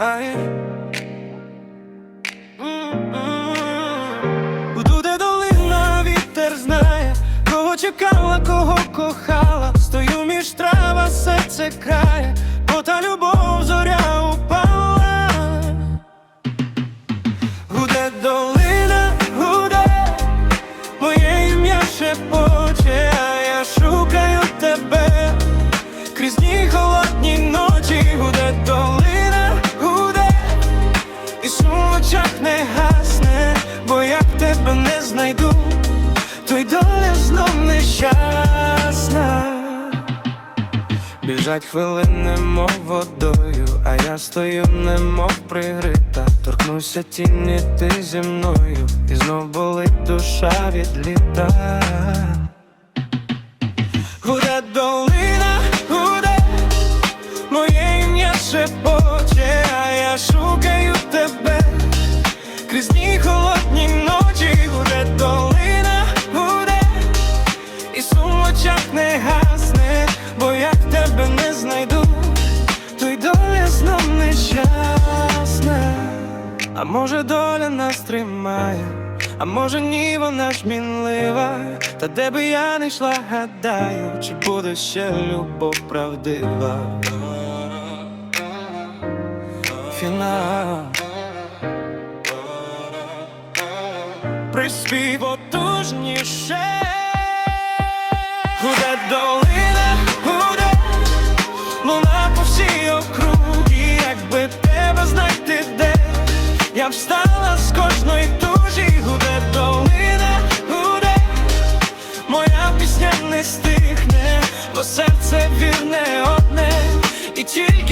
Ай. Буде долина, вітер знає, кого чекала, кого кохала. Стою між трава, серце крає, бо та любов очах не гасне, бо як тебе не знайду, то й доля знов нещасна. Біжать хвилини, мов водою, а я стою, немов пригрита. Торкнуся тіні ти зі мною, і знов болить душа від літа. І в очах не гасне, бо як тебе не знайду, то й доля знов нещасна. А може доля нас тримає, а може ні, вона ж мінлива. Та де би я не йшла, гадаю, чи буде ще любов правдива. Фінал. Приспів потужніше Гуде долина, гуде Луна по всій округі. Якби тебе знайти де Я встала з кожної тужі. Гуде долина, гуде Моя пісня не стихне Бо серце вірне одне. І тільки